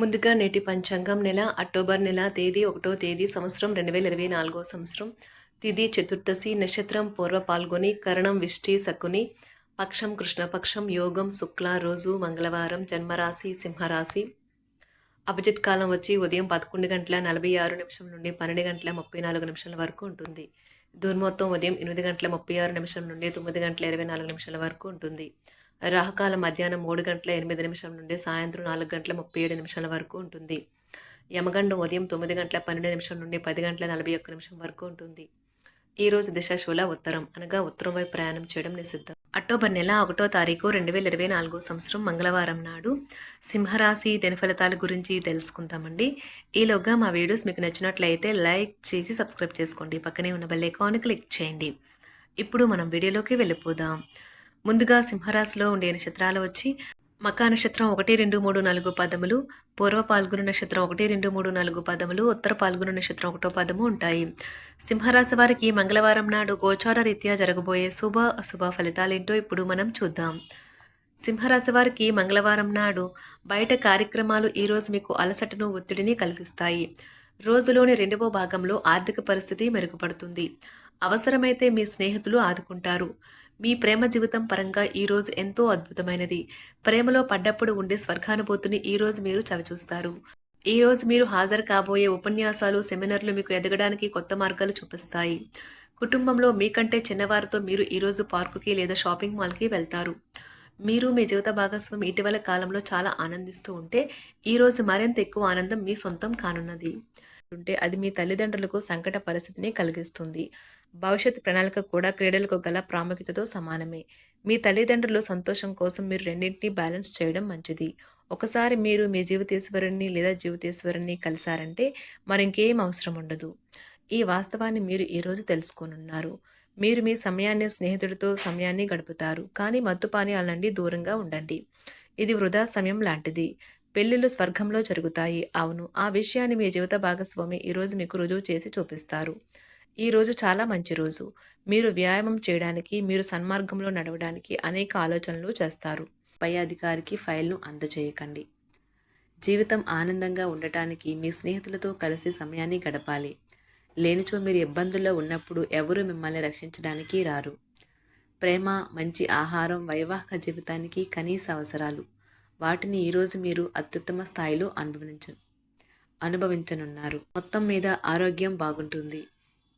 ముందుగా నేటి పంచాంగం నెల అక్టోబర్ నెల తేదీ ఒకటో తేదీ సంవత్సరం రెండు వేల ఇరవై నాలుగో సంవత్సరం. తిథి చతుర్దశి నక్షత్రం పూర్వ పాల్గొని కరణం విష్టి శకుని పక్షం కృష్ణపక్షం యోగం శుక్ల రోజు మంగళవారం జన్మరాశి సింహరాశి. అభిజిత్ కాలం వచ్చి ఉదయం పదకొండు గంటల నలభై ఆరు నిమిషం నుండి పన్నెండు గంటల ముప్పై నాలుగు నిమిషాల వరకు ఉంటుంది. దుర్మొత్తం ఉదయం ఎనిమిది గంటల ముప్పై ఆరు నిమిషం నుండి తొమ్మిది గంటల ఇరవై నాలుగు నిమిషాల వరకు ఉంటుంది. రాహకాల మధ్యాహ్నం మూడు గంటల ఎనిమిది నిమిషం నుండి సాయంత్రం నాలుగు గంటల ముప్పై ఏడు నిమిషాల వరకు ఉంటుంది. యమగండం ఉదయం తొమ్మిది గంటల పన్నెండు నిమిషం నుండి పది గంటల నలభై ఒక్క నిమిషం వరకు ఉంటుంది. ఈరోజు రోజు దిశ శూల ఉత్తరం. అనగా ఉత్తరం వైపు ప్రయాణం చేయడం నిషిద్ధం. అక్టోబర్ నెల ఒకటో తారీఖు రెండు వేల ఇరవై నాలుగో సంవత్సరం మంగళవారం నాడు సింహరాశి దినఫలితాల గురించి తెలుసుకుందామండి. ఈలోగా మా వీడియోస్ మీకు నచ్చినట్లయితే లైక్ చేసి సబ్స్క్రైబ్ చేసుకోండి. పక్కనే ఉన్న బెల్ ఐకాన్ క్లిక్ చేయండి. ఇప్పుడు మనం వీడియోలోకి వెళ్ళిపోదాం. ముందుగా సింహరాశిలో ఉండే నక్షత్రాలు వచ్చి మకా నక్షత్రం ఒకటి రెండు మూడు నాలుగు పదములు పూర్వ పాల్గొన నక్షత్రం ఒకటి రెండు మూడు నాలుగు పదములు ఉత్తర పాల్గొన నక్షత్రం ఒకటో పదము ఉంటాయి. సింహరాశి వారికి మంగళవారం నాడు గోచార రీత్యా జరగబోయే శుభ అశుభ ఫలితాలేంటో ఇప్పుడు మనం చూద్దాం. సింహరాశి వారికి మంగళవారం నాడు బయట కార్యక్రమాలు ఈరోజు మీకు అలసటను ఒత్తిడిని కలిగిస్తాయి. రోజులోని రెండవ భాగంలో ఆర్థిక పరిస్థితి మెరుగుపడుతుంది. అవసరమైతే మీ స్నేహితులు ఆదుకుంటారు. మీ ప్రేమ జీవితం పరంగా ఈరోజు ఎంతో అద్భుతమైనది. ప్రేమలో పడ్డప్పుడు ఉండే స్వర్గానుభూతిని ఈరోజు మీరు చవిచూస్తారు. ఈరోజు మీరు హాజరు కాబోయే ఉపన్యాసాలు సెమినార్లు మీకు ఎదగడానికి కొత్త మార్గాలు చూపిస్తాయి. కుటుంబంలో మీకంటే చిన్నవారితో మీరు ఈరోజు పార్కుకి లేదా షాపింగ్ మాల్కి వెళ్తారు. మీరు మీ జీవిత భాగస్వామి ఇటీవల కాలంలో చాలా ఆనందిస్తూ ఉంటే ఈరోజు మరింత ఎక్కువ ఆనందం మీ సొంతం కానున్నది. ఉంటే అది మీ తల్లిదండ్రులకు సంకట పరిస్థితిని కలిగిస్తుంది. భవిష్యత్ ప్రణాళిక కూడా క్రీడలకు గల ప్రాముఖ్యతతో సమానమే. మీ తల్లిదండ్రులు సంతోషం కోసం మీరు రెండింటినీ బ్యాలెన్స్ చేయడం మంచిది. ఒకసారి మీరు మీ జీవితేశ్వరుణ్ణి లేదా జీవితేశ్వరుణ్ణి కలిశారంటే మరింకేం అవసరం ఉండదు. ఈ వాస్తవాన్ని మీరు ఈరోజు తెలుసుకోనున్నారు. మీరు మీ సమయాన్ని స్నేహితుడితో సమయాన్ని గడుపుతారు. కానీ మత్తుపానీయాల నుండి దూరంగా ఉండండి. ఇది వృధా సమయం లాంటిది. పెళ్ళిళ్ళు స్వర్గంలో జరుగుతాయి. అవును ఆ విషయాన్ని మీ జీవిత భాగస్వామి ఈరోజు మీకు రుజువు చేసి చూపిస్తారు. ఈరోజు చాలా మంచి రోజు. మీరు వ్యాయామం చేయడానికి మీరు సన్మార్గంలో నడవడానికి అనేక ఆలోచనలు చేస్తారు. పై అధికారికి ఫైల్ను అందజేయకండి. జీవితం ఆనందంగా ఉండటానికి మీ స్నేహితులతో కలిసి సమయాన్ని గడపాలి. లేనిచో మీరు ఇబ్బందుల్లో ఉన్నప్పుడు ఎవరు మిమ్మల్ని రక్షించడానికి రారు. ప్రేమ మంచి ఆహారం వైవాహిక జీవితానికి కనీస అవసరాలు. వాటిని ఈరోజు మీరు అత్యుత్తమ స్థాయిలో అనుభవించ అనుభవించనున్నారు. మొత్తం మీద ఆరోగ్యం బాగుంటుంది.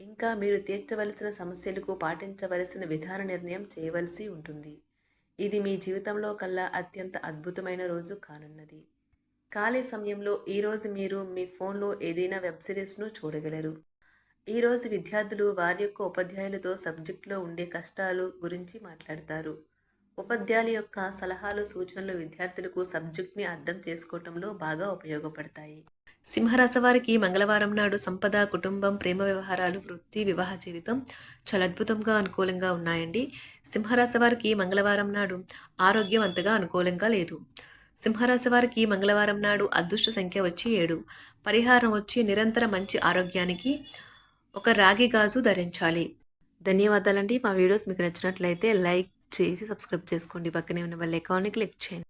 ఇంకా మీరు తీర్చవలసిన సమస్యలకు పాటించవలసిన విధాన నిర్ణయం చేయవలసి ఉంటుంది. ఇది మీ జీవితంలో కల్లా అత్యంత అద్భుతమైన రోజు కానున్నది. ఖాళీ సమయంలో ఈరోజు మీరు మీ ఫోన్లో ఏదైనా వెబ్ సిరీస్ను చూడగలరు. ఈరోజు విద్యార్థులు వారి యొక్క ఉపాధ్యాయులతో సబ్జెక్టులో ఉండే కష్టాలు గురించి మాట్లాడతారు. ఉపాధ్యాయుల యొక్క సలహాలు సూచనలు విద్యార్థులకు సబ్జెక్ట్ని అర్థం చేసుకోవటంలో బాగా ఉపయోగపడతాయి. సింహరాశి వారికి మంగళవారం నాడు సంపద కుటుంబం ప్రేమ వ్యవహారాలు వృత్తి వివాహ జీవితం చాలా అద్భుతంగా అనుకూలంగా ఉన్నాయండి. సింహరాశి వారికి మంగళవారం నాడు ఆరోగ్యం అంతగా అనుకూలంగా లేదు. సింహరాశి వారికి మంగళవారం నాడు అదృష్ట సంఖ్య వచ్చి ఏడు. పరిహారం వచ్చి నిరంతర మంచి ఆరోగ్యానికి ఒక రాగి గాజు ధరించాలి. ధన్యవాదాలండి. మా వీడియోస్ మీకు నచ్చినట్లయితే లైక్ చేసి సబ్స్క్రైబ్ చేసుకోండి. పక్కనే ఉన్న వాళ్ళ అకౌంట్ని క్లిక్ చేయండి.